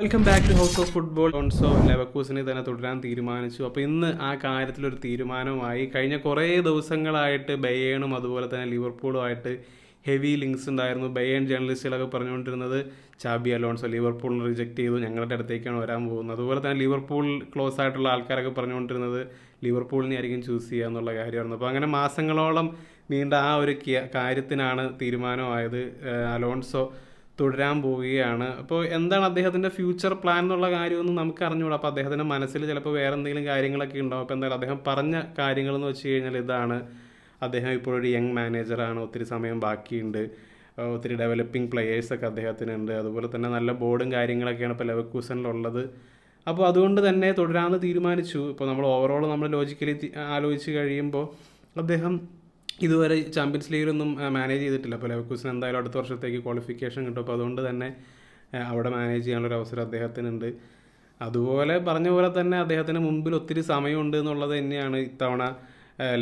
Welcome back to house of football Alonso ലെവക്കൂസിനെ തന്നെ തുടരാൻ തീരുമാനിച്ചു. അപ്പോൾ ഇന്ന് ആ കാര്യത്തിലൊരു തീരുമാനമായി കഴിഞ്ഞ കുറേ ദിവസങ്ങളായിട്ട് ബയേണും അതുപോലെ തന്നെ ലിവർപൂളുമായിട്ട് ഹെവി ലിങ്ക്സ് ഉണ്ടായിരുന്നു. ബയേൺ ജേർണലിസ്റ്റുകളൊക്കെ പറഞ്ഞുകൊണ്ടിരുന്നത് ചാബി അലോൺസോ ലിവർപൂളിനെ റിജക്ട് ചെയ്തു. ഞങ്ങളുടെ അടുത്തേക്കാണ് വരാൻ പോകുന്നത്. അതുപോലെ തന്നെ ലിവർപൂൾ ക്ലോസ് ആയിട്ടുള്ള ആൾക്കാരൊക്കെ പറഞ്ഞുകൊണ്ടിരുന്നത് ലിവർപൂളിനെ ആയിരിക്കും ചൂസ് ചെയ്യുക എന്നുള്ള കാര്യമായിരുന്നു. അപ്പോൾ അങ്ങനെ മാസങ്ങളോളം നീണ്ട ആ ഒരു കാര്യത്തിനാണ് തീരുമാനമായത് അലോൺസോ തുടരാൻ പോവുകയാണ്. അപ്പോൾ എന്താണ് അദ്ദേഹത്തിന്റെ ഫ്യൂച്ചർ പ്ലാൻ എന്നുള്ള കാര്യമൊന്നും നമുക്ക് അറിഞ്ഞുകൂടാ. അപ്പോൾ അദ്ദേഹത്തിന്റെ മനസ്സിൽ ചിലപ്പോൾ വേറെ എന്തെങ്കിലും കാര്യങ്ങളൊക്കെ ഉണ്ടാവും. അപ്പോൾ എന്തായാലും അദ്ദേഹം പറഞ്ഞ കാര്യങ്ങളെന്ന് വെച്ച് കഴിഞ്ഞാൽ ഇതാണ്. അദ്ദേഹം ഇപ്പോഴൊരു യങ് മാനേജറാണ് ഒത്തിരി സമയം ബാക്കിയുണ്ട്. ഒത്തിരി ഡെവലപ്പിംഗ് പ്ലെയേഴ്സൊക്കെ അദ്ദേഹത്തിനുണ്ട്. അതുപോലെ തന്നെ നല്ല ബോർഡും കാര്യങ്ങളൊക്കെയാണ് ഇപ്പോൾ ലെവക്കൂസനിലുള്ളത് അപ്പോൾ അതുകൊണ്ട് തന്നെ തുടരാമെന്ന് തീരുമാനിച്ചു. ഇപ്പോൾ നമ്മൾ ഓവറോൾ നമ്മൾ ലോജിക്കലി ആലോചിച്ച് കഴിയുമ്പോൾ അദ്ദേഹം ഇതുവരെ ചാമ്പ്യൻസ് ലീഗിലൊന്നും മാനേജ് ചെയ്തിട്ടില്ല. അപ്പോൾ ലെവക്കൂസിന് എന്തായാലും അടുത്ത വർഷത്തേക്ക് ക്വാളിഫിക്കേഷൻ കിട്ടും. അപ്പോൾ അതുകൊണ്ട് തന്നെ അവിടെ മാനേജ് ചെയ്യാനുള്ളൊരു അവസരം അദ്ദേഹത്തിനുണ്ട്. അതുപോലെ പറഞ്ഞ പോലെ തന്നെ അദ്ദേഹത്തിന് മുമ്പിൽ ഒത്തിരി സമയമുണ്ട് എന്നുള്ളത് തന്നെയാണ് ഇത്തവണ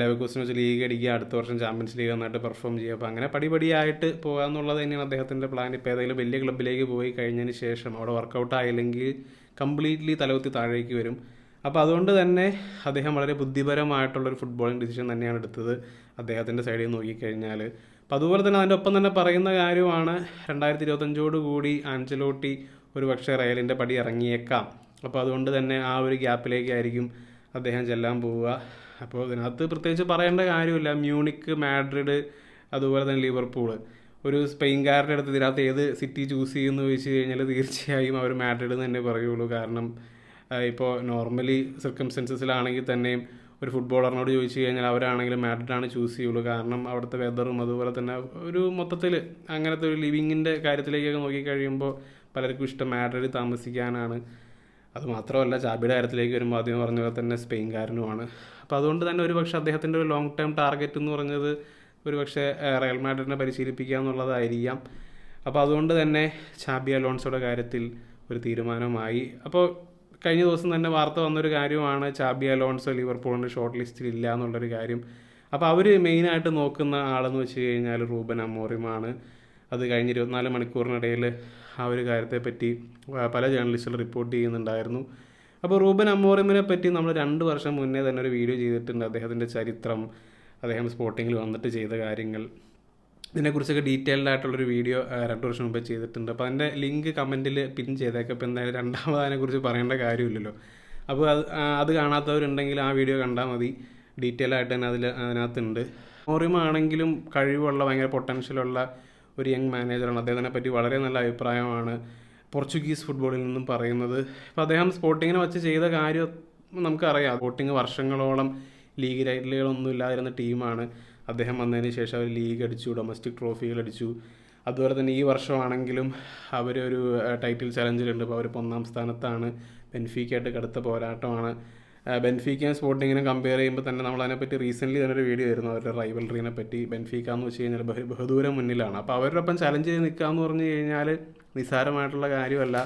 ലെവക്കൂസിനെ വെച്ച് ലീഗ് അടിക്കുക അടുത്ത വർഷം ചാമ്പ്യൻസ് ലീഗ് നന്നായിട്ട് പെർഫോം ചെയ്യുക. അപ്പോൾ അങ്ങനെ പടിപടിയായിട്ട് പോകുക എന്നുള്ളത് തന്നെയാണ് അദ്ദേഹത്തിന്റെ പ്ലാൻ ഇപ്പോൾ ഏതെങ്കിലും വലിയ ക്ലബിലേക്ക് പോയി കഴിഞ്ഞതിന് ശേഷം അവിടെ വർക്കൗട്ട് ആയില്ലെങ്കിൽ കംപ്ലീറ്റ്ലി തലകുത്തി താഴേക്ക് വരും. അപ്പോൾ അതുകൊണ്ട് തന്നെ അദ്ദേഹം വളരെ ബുദ്ധിപരമായിട്ടുള്ളൊരു ഫുട്ബോളിംഗ് ഡിസിഷൻ തന്നെയാണ് എടുത്തത് അദ്ദേഹത്തിന്റെ സൈഡിൽ നോക്കിക്കഴിഞ്ഞാൽ അപ്പം അതുപോലെ തന്നെ അതിന്റെ ഒപ്പം തന്നെ പറയുന്ന കാര്യമാണ് രണ്ടായിരത്തി ഇരുപത്തഞ്ചോട് കൂടി ആഞ്ചലോട്ടി ഒരു പക്ഷേ റയലിന്റെ പടി ഇറങ്ങിയേക്കാം. അപ്പോൾ അതുകൊണ്ട് തന്നെ ആ ഒരു ഗ്യാപ്പിലേക്കായിരിക്കും അദ്ദേഹം ചെല്ലാൻ പോവുക. അപ്പോൾ ഇതിനകത്ത് പ്രത്യേകിച്ച് പറയേണ്ട കാര്യമില്ല. മ്യൂണിക്ക് മാഡ്രിഡ് അതുപോലെ തന്നെ ലിവർപൂൾ ഒരു സ്പെയിൻകാരുടെ അടുത്ത് ഇതിനകത്ത് ഏത് സിറ്റി ചൂസ് ചെയ്യുമെന്ന് ചോദിച്ചു കഴിഞ്ഞാൽ തീർച്ചയായും അവർ മാഡ്രിഡ് എന്ന് തന്നെ പറയുള്ളൂ. കാരണം ഇപ്പോൾ നോർമലി സർക്കംസ്റ്റൻസസിലാണെങ്കിൽ തന്നെയും ഒരു ഫുട്ബോളറിനോട് ചോദിച്ചു കഴിഞ്ഞാൽ അവരാണെങ്കിലും മാഡ്രിഡാണ് ചൂസ് ചെയ്യുള്ളൂ. കാരണം അവിടുത്തെ വെതറും അതുപോലെ തന്നെ ഒരു മൊത്തത്തിൽ അങ്ങനത്തെ ഒരു ലിവിങ്ങിന്റെ കാര്യത്തിലേക്കൊക്കെ നോക്കിക്കഴിയുമ്പോൾ പലർക്കും ഇഷ്ടം മാഡ്രിഡിൽ താമസിക്കാനാണ്. അത് മാത്രമല്ല ചാബിയുടെ കാര്യത്തിലേക്ക് വരുമ്പോൾ ആദ്യം പറഞ്ഞ പോലെ തന്നെ സ്പെയിൻകാരനുമാണ്. അപ്പോൾ അതുകൊണ്ട് തന്നെ ഒരു പക്ഷേ അദ്ദേഹത്തിന്റെ ഒരു ലോങ് ടേം ടാർഗറ്റ് എന്ന് പറഞ്ഞത് ഒരു പക്ഷേ റയൽ മാഡ്രിഡിനെ പരിശീലിപ്പിക്കുക എന്നുള്ളതായിരിക്കാം. അപ്പോൾ അതുകൊണ്ട് തന്നെ ചാബി അലോൺസോയുടെ കാര്യത്തിൽ ഒരു തീരുമാനമായി. അപ്പോൾ കഴിഞ്ഞ ദിവസം തന്നെ വാർത്ത വന്നൊരു കാര്യമാണ് ചാബി അലോൺസോ ലിവർപൂളിന്റെ ഷോർട്ട് ലിസ്റ്റിൽ ഇല്ല എന്നുള്ളൊരു കാര്യം. അപ്പോൾ അവർ മെയിനായിട്ട് നോക്കുന്ന ആളെന്ന് വെച്ച് കഴിഞ്ഞാൽ റൂബൻ അമോറിമാണ്. അത് കഴിഞ്ഞ് ഇരുപത്തിനാല് മണിക്കൂറിനിടയിൽ ആ ഒരു കാര്യത്തെപ്പറ്റി പല ജേർണലിസ്റ്റുകൾ റിപ്പോർട്ട് ചെയ്യുന്നുണ്ടായിരുന്നു. അപ്പോൾ റൂബൻ അമോറിമിനെ പറ്റി നമ്മൾ രണ്ട് വർഷം മുന്നേ തന്നെ ഒരു വീഡിയോ ചെയ്തിട്ടുണ്ട് അദ്ദേഹത്തിന്റെ ചരിത്രം അദ്ദേഹം സ്പോർട്ടിങ്ങിൽ വന്നിട്ട് ചെയ്ത കാര്യങ്ങൾ. ഇതിനെക്കുറിച്ചൊക്കെ ഡീറ്റെയിൽഡ് ആയിട്ടുള്ളൊരു വീഡിയോ രണ്ട് വർഷം മുമ്പ് ചെയ്തിട്ടുണ്ട്. അപ്പോൾ അതിന്റെ ലിങ്ക് കമന്റിൽ പിൻ ചെയ്തേക്കാം. അപ്പോൾ എന്തായാലും രണ്ടാമത് അതിനെക്കുറിച്ച് പറയേണ്ട കാര്യമില്ലല്ലോ. അപ്പോൾ അത് അത് കാണാത്തവരുണ്ടെങ്കിൽ ആ വീഡിയോ കണ്ടാൽ മതി. ഡീറ്റെയിൽ ആയിട്ട് തന്നെ അതിൽ അതിനകത്തുണ്ട്. മോറിമ ആണെങ്കിലും കഴിവുള്ള ഭയങ്കര പൊട്ടൻഷ്യലുള്ള ഒരു യങ് മാനേജറാണ്. അദ്ദേഹത്തിനെ പറ്റി വളരെ നല്ല അഭിപ്രായമാണ് പോർച്ചുഗീസ് ഫുട്ബോളിൽ നിന്നും പറയുന്നത്. അപ്പോൾ അദ്ദേഹം സ്പോർട്ടിങ്ങിനെ വച്ച് ചെയ്ത കാര്യം നമുക്കറിയാം. സ്പോർട്ടിങ് വർഷങ്ങളോളം ലീഗ് ടൈറ്റിലുകളൊന്നും ഇല്ലാതിരുന്ന ടീമാണ്. അദ്ദേഹം വന്നതിന് ശേഷം അവർ ലീഗ് അടിച്ചു ഡൊമസ്റ്റിക് ട്രോഫികൾ അടിച്ചു. അതുപോലെ തന്നെ ഈ വർഷമാണെങ്കിലും അവരൊരു ടൈറ്റിൽ ചലഞ്ചിലുണ്ട് അപ്പോൾ അവരിപ്പോൾ ഒന്നാം സ്ഥാനത്താണ്. ബെൻഫീക്കായിട്ട് കടുത്ത പോരാട്ടമാണ്. ബെൻഫീക്കയും സ്പോർട്ടിങ്ങിനും കമ്പയർ ചെയ്യുമ്പോൾ തന്നെ നമ്മൾ അതിനെപ്പറ്റി റീസെന്റ്ലി തന്നെ ഒരു വീഡിയോ ആയിരുന്നു. അവരുടെ റൈവൽറീനെ പറ്റി. ബെൻഫീക്ക എന്ന് വെച്ച് കഴിഞ്ഞാൽ ബഹു ബഹുദൂരം മുന്നിലാണ്. അപ്പോൾ അവരുടെ ഒപ്പം ചലഞ്ച് ചെയ്ത് നിൽക്കുക എന്ന് പറഞ്ഞു കഴിഞ്ഞാൽ നിസ്സാരമായിട്ടുള്ള കാര്യമല്ല.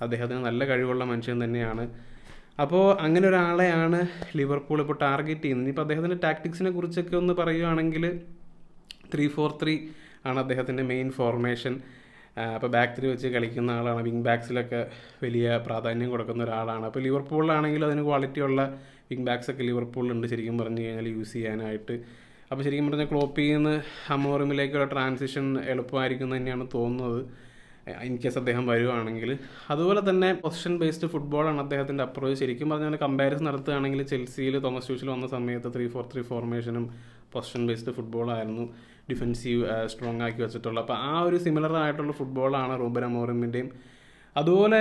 അദ്ദേഹത്തിന് നല്ല കഴിവുള്ള മനുഷ്യൻ തന്നെയാണ്. അപ്പോൾ അങ്ങനെ ഒരാളെയാണ് ലിവർപൂൾ ഇപ്പോൾ ടാർഗറ്റ് ചെയ്യുന്നത്. ഇപ്പോൾ അദ്ദേഹത്തിന്റെ ടാക്ടിക്സിനെ കുറിച്ചൊക്കെ ഒന്ന് പറയുകയാണെങ്കിൽ ത്രീ ഫോർ ത്രീ ആണ് അദ്ദേഹത്തിന്റെ മെയിൻ ഫോർമേഷൻ അപ്പോൾ ബാക്ക് ത്രീ വെച്ച് കളിക്കുന്ന ആളാണ്. വിങ് ബാക്സിലൊക്കെ വലിയ പ്രാധാന്യം കൊടുക്കുന്ന ഒരാളാണ്. അപ്പോൾ ലിവർപൂളിലാണെങ്കിൽ അതിന് ക്വാളിറ്റിയുള്ള വിങ് ബാക്സ് ഒക്കെ ലിവർപൂളിലുണ്ട് ശരിക്കും പറഞ്ഞു കഴിഞ്ഞാൽ യൂസ് ചെയ്യാനായിട്ട്. അപ്പോൾ ശരിക്കും പറഞ്ഞാൽ ക്ലോപ്പിൽ നിന്ന് അമോറിമിലേക്കുള്ള ട്രാൻസിഷൻ എളുപ്പമായിരിക്കും തന്നെയാണ് തോന്നുന്നത്. ഇൻ കേസ് അദ്ദേഹം വരുവാണെങ്കിൽ. അതുപോലെ തന്നെ പൊസിഷൻ ബേസ്ഡ് ഫുട്ബോളാണ് അദ്ദേഹത്തിന്റെ അപ്രോച്ച് ശരിക്കും പറഞ്ഞാൽ കമ്പാരിസൺ നടത്തുകയാണെങ്കിൽ ചെൽസിയിൽ തോമസ് ട്യൂഷിൽ വന്ന സമയത്ത് ത്രീ ഫോർ ത്രീ ഫോർമേഷനും പൊസിഷൻ ബേസ്ഡ് ഫുട്ബോളായിരുന്നു ഡിഫെൻസീവ് സ്ട്രോങ് ആക്കി വെച്ചിട്ടുള്ള അപ്പോൾ ആ ഒരു സിമിലർ ആയിട്ടുള്ള ഫുട്ബോളാണ് റൂബൻ അമോറിമിന്റെയും. അതുപോലെ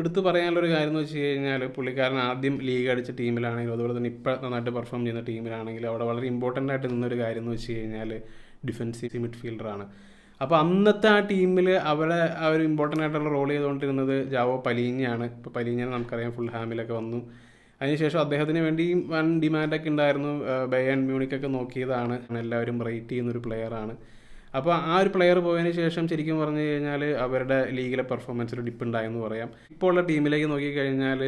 എടുത്തു പറയാനുള്ളൊരു കാര്യം എന്ന് വെച്ച് കഴിഞ്ഞാൽ പുള്ളിക്കാരൻ ആദ്യം ലീഗ് അടിച്ച ടീമിലാണെങ്കിലും അതുപോലെ തന്നെ ഇപ്പോൾ നന്നായിട്ട് പെർഫോം ചെയ്യുന്ന ടീമിലാണെങ്കിലും അവിടെ വളരെ ഇമ്പോർട്ടന്റ് ആയിട്ട് നിന്നൊരു കാര്യം എന്ന് വെച്ച് കഴിഞ്ഞാൽ ഡിഫെൻസീവ് മിഡ്ഫീൽഡറാണ് അപ്പോൾ അന്നത്തെ ആ ടീമിൽ അവരെ ആ ഒരു ഇമ്പോർട്ടന്റ് ആയിട്ടുള്ള റോൾ ചെയ്തുകൊണ്ടിരുന്നത് ജാവോ പലീഞ്ഞാണ് ഇപ്പോൾ പലീഞ്ഞാണ് നമുക്കറിയാം ഫുൾ ഹാമിലൊക്കെ വന്നു. അതിനുശേഷം അദ്ദേഹത്തിന് വേണ്ടി വൺ ഡിമാൻഡൊക്കെ ഉണ്ടായിരുന്നു. ബയൺ മ്യൂണിക്കൊക്കെ നോക്കിയതാണ്. എല്ലാവരും റേറ്റ് ചെയ്യുന്ന ഒരു പ്ലെയറാണ് അപ്പോൾ ആ ഒരു പ്ലെയർ പോയതിന് ശേഷം ശരിക്കും പറഞ്ഞു കഴിഞ്ഞാൽ അവരുടെ ലീഗിലെ പെർഫോമൻസിൽ ഡിപ്പ് ഉണ്ടായെന്ന് പറയാം. ഇപ്പോൾ ഉള്ള ടീമിലേക്ക് നോക്കിക്കഴിഞ്ഞാൽ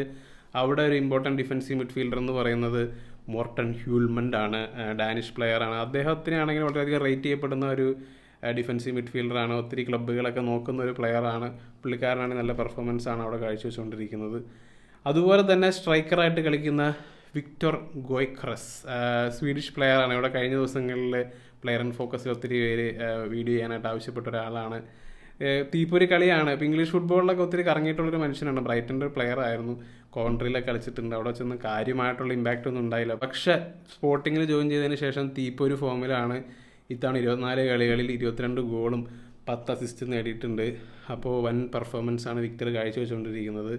അവിടെ ഒരു ഇമ്പോർട്ടന്റ് ഡിഫൻസീവ് മിഡ്ഫീൽഡർ എന്ന് പറയുന്നത് മോർട്ടൺ ഹ്യൂൾമണ്ട് ആണ്. ഡാനിഷ് പ്ലെയറാണ് അദ്ദേഹത്തിനാണെങ്കിൽ വളരെയധികം റേറ്റ് ചെയ്യപ്പെടുന്ന ഒരു ഡിഫൻസീവ് മിഡ്ഫീൽഡറാണ് ഒത്തിരി ക്ലബ്ബുകളൊക്കെ നോക്കുന്ന ഒരു പ്ലെയറാണ് പുള്ളിക്കാരനാണ് നല്ല പെർഫോമൻസ് ആണ് അവിടെ കാഴ്ചവെച്ചുകൊണ്ടിരിക്കുന്നത്. അതുപോലെ തന്നെ സ്ട്രൈക്കറായിട്ട് കളിക്കുന്ന വിക്ടർ ഗോയ്ക്രസ് സ്വീഡിഷ് പ്ലെയറാണ് ഇവിടെ കഴിഞ്ഞ ദിവസങ്ങളിൽ പ്ലെയർ ആൻഡ് ഫോക്കസിൽ ഒത്തിരി പേര് വീഡിയോ ചെയ്യാനായിട്ട് ആവശ്യപ്പെട്ട ഒരാളാണ്. തീപ്പൊരു കളിയാണ്. ഇപ്പോൾ ഇംഗ്ലീഷ് ഫുട്ബോളിലൊക്കെ ഒത്തിരി കറങ്ങിയിട്ടുള്ളൊരു മനുഷ്യനാണ്. ബ്രൈറ്റന്റെ ഒരു പ്ലെയർ ആയിരുന്നു. കോൺട്രിയിലൊക്കെ കളിച്ചിട്ടുണ്ട്. അവിടെ ചെന്ന് കാര്യമായിട്ടുള്ള ഇമ്പാക്റ്റ് ഒന്നും ഉണ്ടായില്ല. പക്ഷേ സ്പോർട്ടിങ്ങിൽ ജോയിൻ ചെയ്തതിന് ശേഷം തീപ്പൊരു ഫോമിലാണ് ഇത്തവണ ഇരുപത്തിനാല് കളികളിൽ ഇരുപത്തിരണ്ട് ഗോളും പത്ത് അസിസ്റ്റ് നേടിയിട്ടുണ്ട്. അപ്പോൾ വൻ പെർഫോമൻസ് ആണ് വിക്ടർ കാഴ്ചവെച്ചുകൊണ്ടിരിക്കുന്നത്.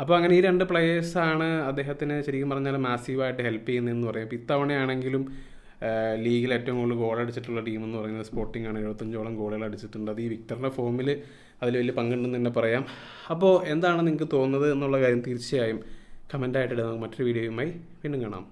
അപ്പോൾ അങ്ങനെ ഈ രണ്ട് പ്ലേയേഴ്സാണ് അദ്ദേഹത്തിന് ശരിക്കും പറഞ്ഞാൽ മാസീവായിട്ട് ഹെൽപ്പ് ചെയ്യുന്നതെന്ന് പറയാം. ഇപ്പോൾ ഇത്തവണയാണെങ്കിലും ലീഗിൽ ഏറ്റവും കൂടുതൽ ഗോൾ അടിച്ചിട്ടുള്ള ടീം എന്ന് പറയുന്നത് സ്പോർട്ടിംഗ് ആണ്. എഴുപത്തഞ്ചോളം ഗോളുകൾ അടിച്ചിട്ടുണ്ട്. അത് ഈ വിക്ടറിന്റെ ഫോമിൽ അതിൽ വലിയ പങ്കുണ്ടെന്ന് തന്നെ പറയാം. അപ്പോൾ എന്താണ് നിങ്ങൾക്ക് തോന്നുന്നത് എന്നുള്ള കാര്യം തീർച്ചയായും കമന്റായിട്ട് നമുക്ക് മറ്റൊരു വീഡിയോയുമായി വീണ്ടും കാണാം.